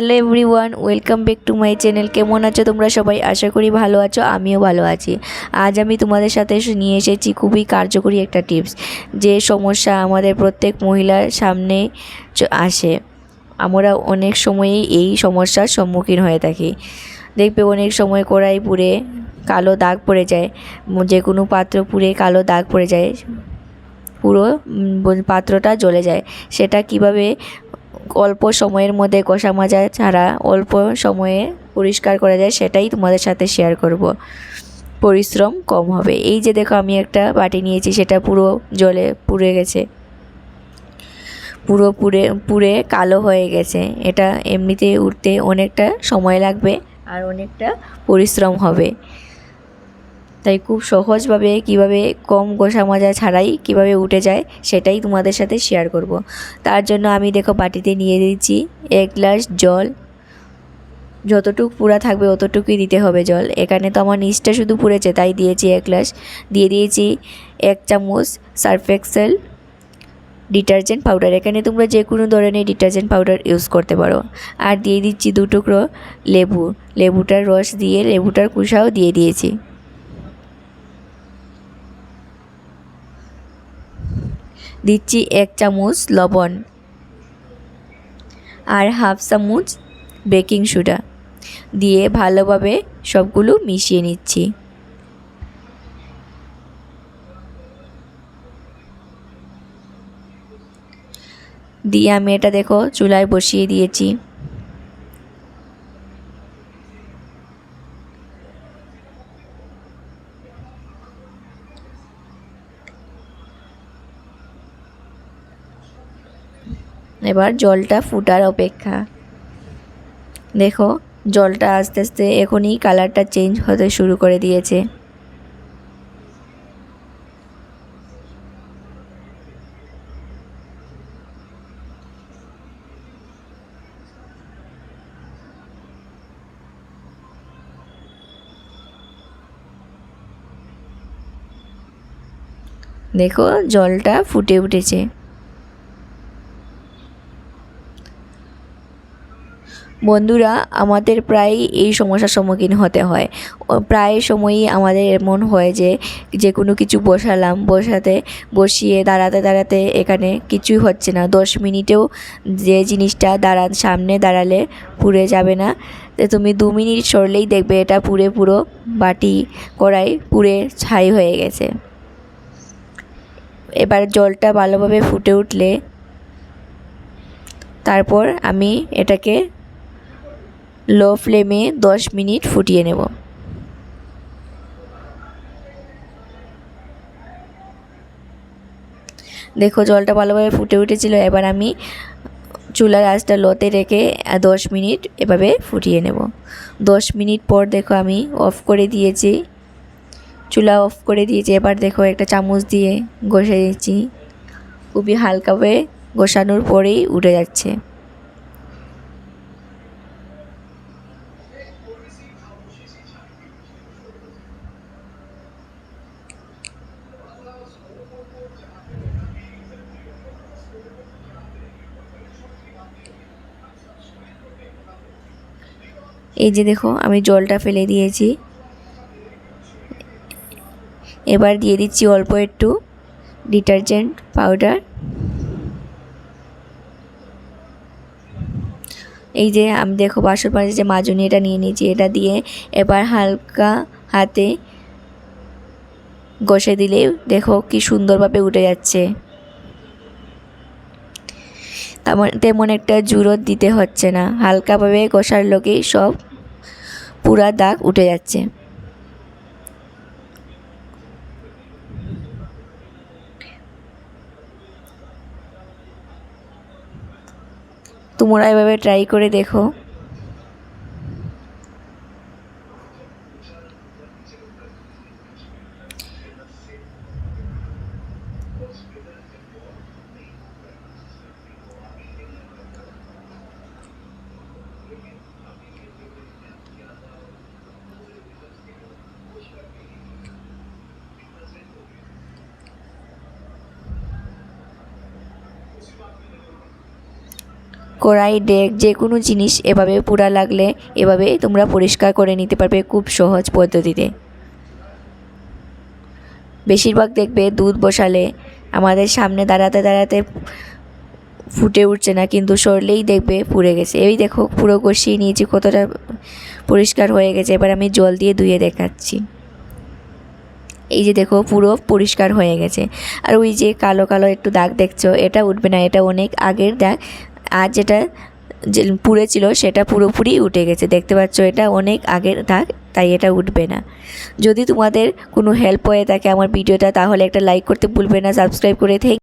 Hello everyone, welcome back to my channel. কেমন আছো তোমরা সবাই? আশা করি ভালো আছো, আমিও ভালো আছি। আজ আমি তোমাদের সাথে নিয়ে এসেছি খুবই কার্যকরী একটা টিপস, যে সমস্যা আমাদের প্রত্যেক মহিলার সামনে আসে। আমরা অনেক সময়ই এই সমস্যার সম্মুখীন হয়ে থাকি। দেখবে অনেক সময় কড়াই পুড়ে কালো দাগ পড়ে যায় যে কোনো পাত্র পুড়ে কালো দাগ পড়ে যায়, পুরো পাত্রটা জ্বলে যায়। সেটা কীভাবে অল্প সময়ের মধ্যে কষা মাজা ছাড়া অল্প সময়ে পরিষ্কার করা যায়, সেটাই তোমাদের সাথে শেয়ার করব। পরিশ্রম কম হবে। এই যে দেখো, আমি একটা বাটি নিয়েছি, সেটা পুরো জলে পুড়ে গেছে। পুরো পুড়ে পুড়ে কালো হয়ে গেছে। এটা এমনিতে উঠতে অনেকটা সময় লাগবে আর অনেকটা পরিশ্রম হবে। তাই খুব সহজভাবে কীভাবে কম গোসা মাজা ছাড়াই কীভাবে উঠে যায় সেটাই তোমাদের সাথে শেয়ার করব। তার জন্য আমি দেখো বাটিতে নিয়ে দিচ্ছি এক গ্লাস জল। যতটুকু পুরা থাকবে অতটুকুই দিতে হবে জল। এখানে তো আমার নিচটা শুধু পুড়েছে, তাই দিয়েছি এক গ্লাস দিয়ে দিয়েছি এক চামচ সার্ফ এক্সেল ডিটারজেন্ট পাউডার এখানে তোমরা যে কোনো ধরনের ডিটারজেন্ট পাউডার ইউজ করতে পারো। আর দিয়ে দিচ্ছি দুটুকরো লেবু। লেবুটার রস দিয়ে, লেবুটার কুসাও দিয়ে দিয়েছি। দিচ্ছি এক চামচ লবণ আর হাফ চামচ বেকিং সোডা। দিয়ে ভালোভাবে সবগুলো মিশিয়ে নিচ্ছি। দিয়ে আমি এটা দেখো চুলায় বসিয়ে দিয়েছি। এবার জলটা ফুটার অপেক্ষা। দেখো, জলটা আস্তে আস্তে এখনই কালারটা চেঞ্জ হতে শুরু করে দিয়েছে। দেখো, জলটা ফুটে উঠেছে। বন্ধুরা, আমাদের প্রায় এই সমস্যার সম্মুখীন হতে হয়। প্রায় সময়ই আমাদের এমন হয় যে যে কোনো কিছু বসালাম, বসাতে, বসিয়ে দাঁড়াতে দাঁড়াতে এখানে কিছুই হচ্ছে না। দশ মিনিটেও যে জিনিসটা দাঁড়া সামনে দাঁড়ালে পুড়ে যাবে না। তুমি দু মিনিট সরলেই দেখবে এটা পুড়ে পুরো বাটি কড়াই পুড়ে ছাই হয়ে গেছে। এবার জলটা ভালোভাবে ফুটে উঠলে তারপর আমি এটাকে লো ফ্লেমে দশ মিনিট ফুটিয়ে নেব। দেখো জলটা ভালোভাবে ফুটে উঠেছিল, এবার আমি চুলার আঁচটা লোতে রেখে দশ মিনিট এভাবে ফুটিয়ে নেব। দশ মিনিট পর দেখো আমি অফ করে দিয়েছি, চুলা অফ করে দিয়েছি, এবার দেখো একটা চামচ দিয়ে ঘষে দিচ্ছি। খুবই হালকাভাবে ঘষানোর পরেই উঠে যাচ্ছে। এই যে দেখো, আমি জলটা ফেলে দিয়েছি। এবার দিয়ে দিচ্ছি অল্প একটু ডিটারজেন্ট পাউডার। এই যে আমি দেখো, বাসন পাশে যে মাজনি এটা নিয়ে নিয়েছি, এটা দিয়ে এবার হালকা হাতে ঘষে দিলে দেখো কি সুন্দরভাবে উঠে যাচ্ছে। তেমন একটা জুরত দিতে হচ্ছে না। হালকাভাবে ঘষার লোকেই সব পুরা দাগ উঠে যাচ্ছে। তোমরা এভাবে ট্রাই করে দেখো। কড়াই, ডেক যে কোনো জিনিস এভাবে পোড়া লাগলে এভাবে তোমরা পরিষ্কার করে নিতে পারবে খুব সহজ পদ্ধতিতে। বেশিরভাগ দেখবে দুধ বসালে আমাদের সামনে দাঁড়াতে দাঁড়াতে ফুটে উঠছে না, কিন্তু সরলেই দেখবে পুড়ে গেছে। এই দেখো, পুরো কষিয়ে নিয়েছি, কতটা পরিষ্কার হয়ে গেছে। এবার আমি জল দিয়ে ধুয়ে দেখাচ্ছি। এই যে দেখো, পুরো পরিষ্কার হয়ে গেছে। আর ওই যে কালো কালো একটু দাগ দেখছ, এটা উঠবে না, এটা অনেক আগের দাগ। আর যেটা যে পুড়ে ছিল সেটা পুরোপুরি উঠে গেছে। দেখতে পাচ্ছ এটা অনেক আগের থাক, তাই এটা উঠবে না। যদি তোমাদের কোনো হেল্প হয়ে থাকে আমার ভিডিওটা, তাহলে একটা লাইক করতে ভুলবে না সাবস্ক্রাইব করে থেকে